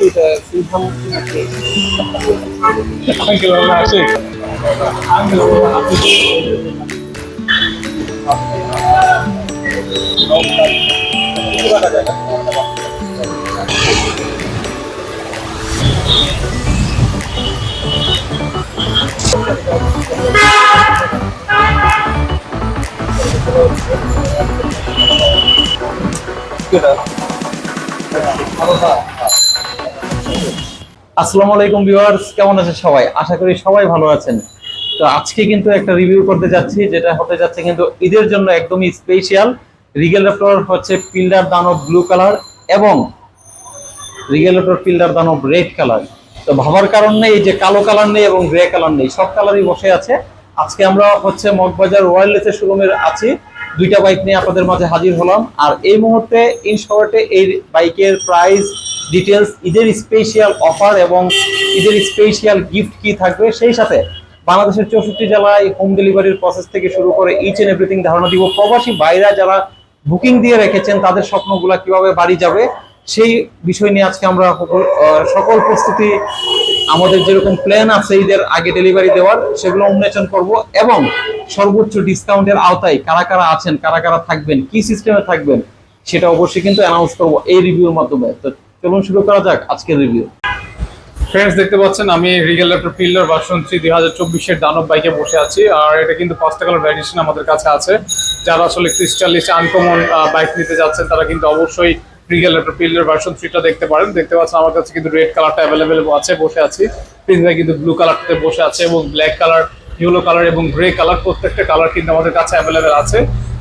এটা সিংহাম নাকি আঙ্কেল ভালো আছে আঙ্কেল আসসালামু আলাইকুম ভিউয়ার্স, কেমন আছেন সবাই? আশা করি সবাই ভালো আছেন। তো আজকে কিন্তু একটা রিভিউ করতে যাচ্ছি, যেটা হতে যাচ্ছে কিন্তু ঈদের জন্য একদমই স্পেশাল রিগেল রেপ্টর হচ্ছে পিল্ডার দানব ব্লু কালার এবং রিগেল রেপ্টর পিল্ডার দানব রেড কালার তো ভাবার কারণ নেই, যে কালো কালার নেই এবং গ্রে কালার নেই, সব কালারই বসে আছে। আজকে আমরা হচ্ছে মগবাজার রয়্যালেসের শোরুমের আছি। দুইটা বাইক নিয়ে আপনাদের মাঝে হাজির হলাম। আর এই মুহূর্তে ইন এই বাইকের প্রাইস ডিটেলস ঈদের স্পেশাল অফার এবং ঈদের স্পেশাল গিফট কি থাকবে, সেই সাথে বাংলাদেশের চৌষট্টি জেলায় হোম ডেলিভারির প্রসেস থেকে শুরু করে ইচ এন্ড এভরিথিং ধারণা দিব। প্রবাসী বাইরা যারা বুকিং দিয়ে রেখেছেন, তাদের স্বপ্নগুলা কীভাবে বাড়ি যাবে, সেই বিষয় নিয়ে আজকে আমরা সকল সকল প্রস্তুতি, আমাদের যেরকম প্ল্যান আছে ঈদের আগে ডেলিভারি দেওয়ার, সেগুলো উন্মোচন করব এবং সর্বোচ্চ ডিসকাউন্টের আওতায় কারা কারা আছেন, কারা কারা থাকবেন, কি সিস্টেমে থাকবেন, সেটা অবশ্যই কিন্তু অ্যানাউন্স করব এই রিভিউর মাধ্যমে। তো চলুন শুরু করা যাক আজকের রিভিউ ফ্রেন্ডস দেখতে পাচ্ছেন, আমি Regal Raptor pillar version three দুই হাজার চব্বিশের দানব বাইকে বসে আছি। আর এটা কিন্তু পাঁচটা কালার ভ্যারিয়েশন আমাদের কাছে আছে। যারা আসলে ক্রিস্টালিশ আনকমন বাইক নিতে যাচ্ছেন, তারা কিন্তু অবশ্যই রিগেল ল্যাপটপ পিল্লার ভার্সন থ্রিটা দেখতে পারেন। দেখতে পাচ্ছেন, আমার কাছে কিন্তু রেড কালারটা অ্যাভেলেবেল আছে, বসে আছি। প্রিন্স কিন্তু ব্লু কালারটাতে বসে আছে এবং ব্ল্যাক কালার ইয়েলো কালার এবং গ্রে কালার প্রত্যেকটা কালার কিন্তু আমাদের কাছে অ্যাভেলেবেল আছে।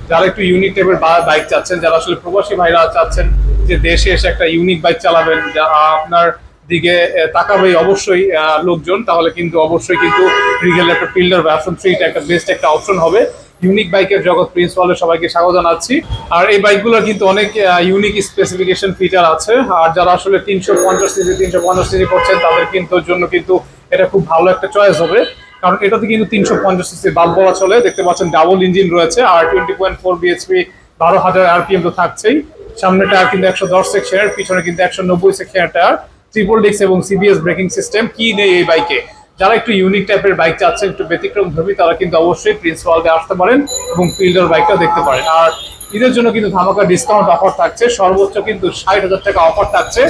যারা একটু ইউনিক টাইপের বাইক চাচ্ছেন, যারা আসলে প্রবাসী ভাইরা চাচ্ছেন যে দেশে এসে একটা ইউনিক বাইক চালাবেন, যা আপনার দিকে তাকাবে অবশ্যই লোকজন, তাহলে কিন্তু অবশ্যই কিন্তু রিগেল একটা ফিল্ডার ভার্সন থ্রিটা একটা বেস্ট একটা অপশন হবে। ইউনিক বাইকের জগৎ প্রিন্সিপালে সবাইকে স্বাগত জানাচ্ছি। আর এই বাইকগুলোর কিন্তু অনেক ইউনিক স্পেসিফিকেশন ফিচার আছে। আর যারা আসলে তিনশো পঞ্চাশ সিসি তিনশো পঞ্চাশ সিসি করছেন, তাদের কিন্তু জন্য কিন্তু এটা খুব ভালো একটা চয়েস হবে। কারণ এটাতে কিন্তু তিনশো পঞ্চাশ সিসি বাদ বলা চলে। দেখতে পাচ্ছেন ডাবল ইঞ্জিন রয়েছে, আর টোয়েন্টি পয়েন্ট ফোর বিএচপি বারো হাজার আরপিএম তো থাকছেই। সামনে টায়ার কিন্তু একশো দশ সেকশনের পিছনে কিন্তু একশো নব্বই সেকশনের টায়ার ট্রিপল ডিক্স এবং সিবিএস ব্রেকিং সিস্টেম কি নেই এই বাইকে যারা একটু ইউনিক টাইপের বাইক চাচ্ছেন, একটু ব্যতিক্রম ধর্মী, তারা কিন্তু অবশ্যই প্রিন্সিপালকে আসতে পারেন এবং ফিল্ডার বাইকটা দেখতে পারেন। আর ঈদের জন্য কিন্তু ধামাকা ডিসকাউন্ট অফার থাকছে, সর্বোচ্চ কিন্তু ষাট হাজার টাকা অফার থাকছে।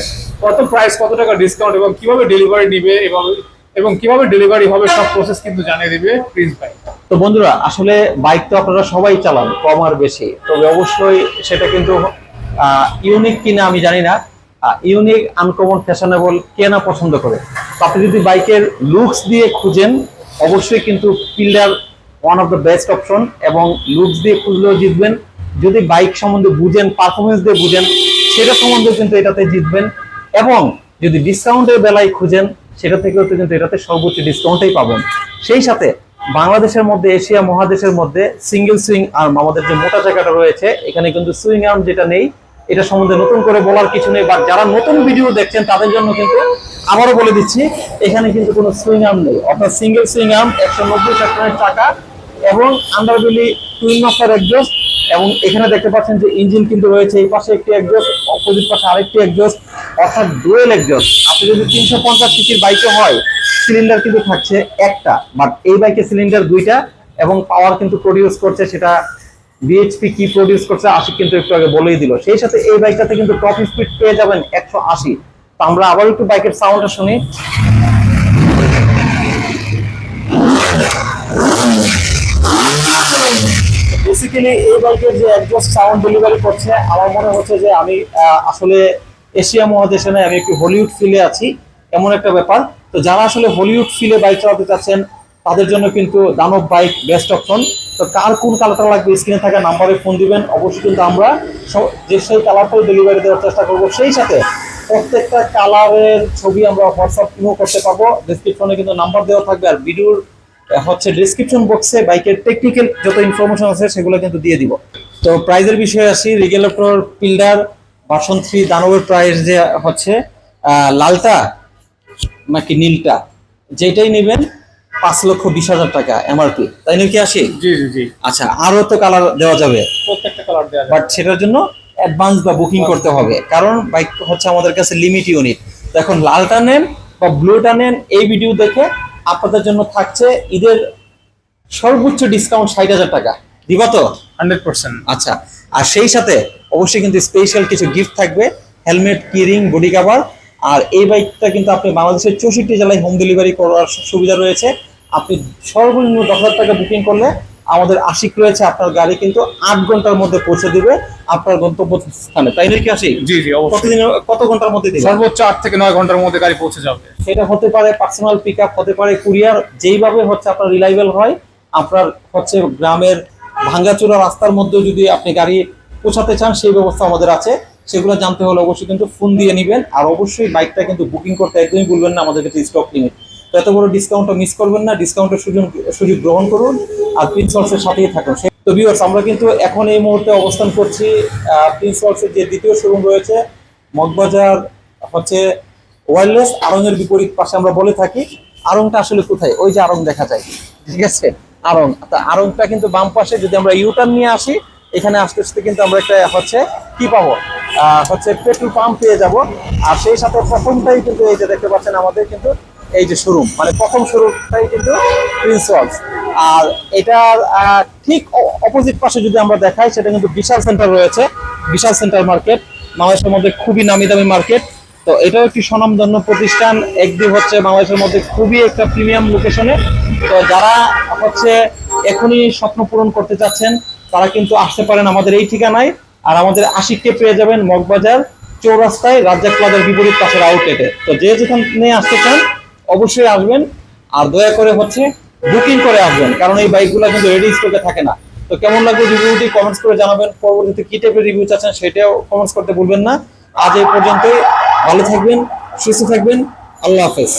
কত প্রাইস কত টাকা ডিসকাউন্ট এবং কীভাবে ডেলিভারি নিবে, এবং এবং কীভাবে ডেলিভারি হবে সব প্রসেস কিন্তু জানিয়ে দিবে প্রিন্স ভাই। তো বন্ধুরা, আসলে বাইক তো আপনারা সবাই চালান, কম আর বেশি। তবে অবশ্যই সেটা কিন্তু ইউনিক কিনা আমি জানি না। ইউনিক আনকমন ফ্যাশনেবল কে না পছন্দ করে। তো আপনি যদি বাইকের লুকস দিয়ে খুঁজেন, অবশ্যই কিন্তু pillar one of the best option এবং লুকস দিয়ে খুঁজলেও জিতবেন। যদি বাইক সম্বন্ধে বুঝেন পারফরমেন্স দিয়ে বুঝেন, সেটা সম্বন্ধে কিন্তু এটাতে জিতবেন। এবং যদি ডিসকাউন্টের বেলায় খুঁজেন সেটা থেকেও তো কিন্তু এটাতে সর্বোচ্চ ডিসকাউন্টেই পাবেন সেই সাথে বাংলাদেশের মধ্যে, এশিয়া মহাদেশের মধ্যে সিঙ্গেল সুইং আর্ম আমাদের যে মোটা জায়গাটা রয়েছে, এখানে কিন্তু সুইং আর্ম যেটা নেই, এটা সম্বন্ধে নতুন করে বলার কিছু নেই বা যারা নতুন ভিডিও দেখছেন, তাদের জন্য কিন্তু আবারও বলে দিচ্ছি, এখানে কিন্তু কোনো সুইং আর্ম নেই। অর্থাৎ সিঙ্গেল সুইং আর্ম একশো নব্বই টাকা এবং আন্ডারবেলি টুইন মাস্টার একজস্ট এবং এখানে দেখতে পাচ্ছেন যে ইঞ্জিন কিন্তু রয়েছে, এই পাশে একটি একজস্ট অপোজিট পাশে আরেকটি একজস্ট অর্থাৎ ডুয়েল একজস্ট আপনি যদি তিনশো পঞ্চাশ সিসির বাইকে হয় সিলিন্ডার কিন্তু থাকছে একটা। বাট এই বাইকে সিলিন্ডার দুইটা এবং পাওয়ার কিন্তু প্রডিউস করছে সেটা বিএইচপি কি প্রডিউস করছে আশি কিন্তু একটু আগে বলেই দিল। সেই সাথে এই বাইকটাতে কিন্তু টপ স্পিড পেয়ে যাবেন একশো আশি। তো আমরা আবার একটু বাইকের সাউন্ডটা শুনি। বেসিক্যালি এই বাইকের যে একজস্ট সাউন্ড ডেলিভারি করছে, আমার মনে হচ্ছে যে আমি আসলে এশিয়া মহাদেশে নয় আমি একটু হলিউড ফিলে আছি, এমন একটা ব্যাপার। তো যারা আসলে হলিউড ফিলে বাইক চালাতে চাচ্ছেন, তাদের জন্য কিন্তু দানব বাইক বেস্ট অপশন তো কার কোন কালারটা লাগবে? স্ক্রিনে থাকা নাম্বারে ফোন দিবেন। অবশ্যই কিন্তু আমরা যে সেই কালারটাই ডেলিভারি দেওয়ার চেষ্টা করব। সেই সাথে প্রত্যেকটা কালারের ছবি আমরা হোয়াটসঅ্যাপ ইমো করতে পারব। ডিসক্রিপশনে কিন্তু নাম্বার দেওয়া থাকবে আর ভিডিওর হচ্ছে ডিসক্রিপশন বক্সে বাইকের টেকনিক্যাল যত ইনফরমেশন আছে, সেগুলো কিন্তু দিয়ে দিব। তো প্রাইজের বিষয়ে আসি। Regal raptor pillar version three দানবের প্রাইস যে হচ্ছে লালটা নাকি নীলটা যেটাই নেবেন পাঁচ লক্ষ বিশ হাজার টাকা এমআরপি তাই নাকি আসি জি জি জি। আচ্ছা আরও তো কালার দেওয়া যাবে। প্রত্যেকটা কালার দেওয়া যাবে। বাট সেটার জন্য অ্যাডভান্স বা বুকিং করতে হবে। কারণ বাইক হচ্ছে আমাদের কাছে লিমিট ইউনিট তো এখন লালটা নেন বা ব্লুটা নেন এই ভিডিও দেখে আপনাদের জন্য থাকছে ঈদের সর্বোচ্চ ডিসকাউন্ট ষাট হাজার টাকা। দিবা তো? হান্ড্রেড পার্সেন্ট আচ্ছা আর সেই সাথে অবশ্যই কিন্তু স্পেশাল কিছু গিফট থাকবে হেলমেট কিরিং বডি কাভার আর এই বাইকটা কিন্তু আপনি বাংলাদেশের চৌষট্টি জেলায় হোম ডেলিভারি করার সুবিধা রয়েছে। আপনি সর্বনিম্ন দশ হাজার টাকা বুকিং করলে আমাদের আশিক রয়েছে আপনার গাড়ি কিন্তু আট ঘণ্টার মধ্যে পৌঁছে দিবে আপনার গন্তব্য স্থানে তাই নয় কি আশিক? জি জি কতদিন কত ঘণ্টার মধ্যে দিবে? সর্বোচ্চ আট থেকে নয় ঘণ্টার মধ্যে গাড়ি পৌঁছে যাবে। সেটা হতে পারে পার্সোনাল পিক আপ হতে পারে কুরিয়ার যেইভাবে হচ্ছে আপনার রিলায়েবল হয় আপনার হচ্ছে গ্রামের ভাঙ্গাচোরা রাস্তার মধ্যেও যদি আপনি গাড়ি পৌঁছাতে চান, সেই ব্যবস্থা আমাদের আছে। সেগুলো জানতে হলে অবশ্যই কিন্তু ফোন দিয়ে নেবেন। আর অবশ্যই বাইকটা কিন্তু বুকিং করতে একদমই ভুলবেন না আমাদের কাছে স্টক লিমিট তো এত বড় ডিসকাউন্টটা মিস করবেন না ডিসকাউন্টের সুযোগ সুযোগ গ্রহণ করুন আর প্রিন্স ওয়ার্কসের সাথেই থাকুন। তো ভিউয়ার্স আমরা কিন্তু এখন এই মুহূর্তে অবস্থান করছি প্রিন্স ওয়ার্কসের যে দ্বিতীয় শোরুম রয়েছে, মগবাজার হচ্ছে ওয়্যারলেস আরঙের বিপরীত পাশে আমরা বলে থাকি। আরংটা আসলে কোথায়? ওই যে আরং দেখা যায়। ঠিক আছে? আরং তা আরংটা কিন্তু বাম পাশে, যদি আমরা ইউটার্ন নিয়ে আসি এখানে আস্তে আস্তে কিন্তু আমরা একটা হচ্ছে কি পাবো? হচ্ছে পেট্রোল পাম্প পেয়ে যাব। আর সেই সাথে প্রথমটাই কিন্তু এই যে দেখতে পাচ্ছেন আমাদের কিন্তু এই যে শোরুম মানে প্রথম শোরুমটাই কিন্তু প্রিন্স আর এটার ঠিক অপোজিট পাশে যদি আমরা দেখাই, সেটা কিন্তু বিশাল সেন্টার রয়েছে, বিশাল সেন্টার মার্কেট বাংলাদেশের মধ্যে খুবই নামি দামি মার্কেট তো এটাও একটি স্বনামধন্য প্রতিষ্ঠান একদি হচ্ছে বাংলাদেশের মধ্যে খুবই একটা প্রিমিয়াম লোকেশনে তো যারা হচ্ছে এখনই স্বপ্ন পূরণ করতে চাচ্ছেন, তারা কিন্তু আসতে পারেন আমাদের এই ঠিকানায়। আর আমাদের আশিককে পেয়ে যাবেন মগবাজার চৌরাস্তায় রাজ্জাক প্লাজার বিপরীত পাশের আউটলেটে তো যে যেখানে আসতে চান, অবশ্যই আসবেন। আর দয়া করে হচ্ছে বুকিং করে আসবেন, কারণ এই বাইকগুলো কিন্তু রেডি স্টকে থাকে না। তো কেমন লাগবে রিভিউটি কমেন্টস করে জানাবেন। পরবর্তীতে কি টাইপের রিভিউ চাচ্ছেন সেটাও কমেন্টস করতে ভুলবেন না। আজ এই পর্যন্তই। ভালো থাকবেন, সুস্থ থাকবেন। আল্লাহ হাফেজ।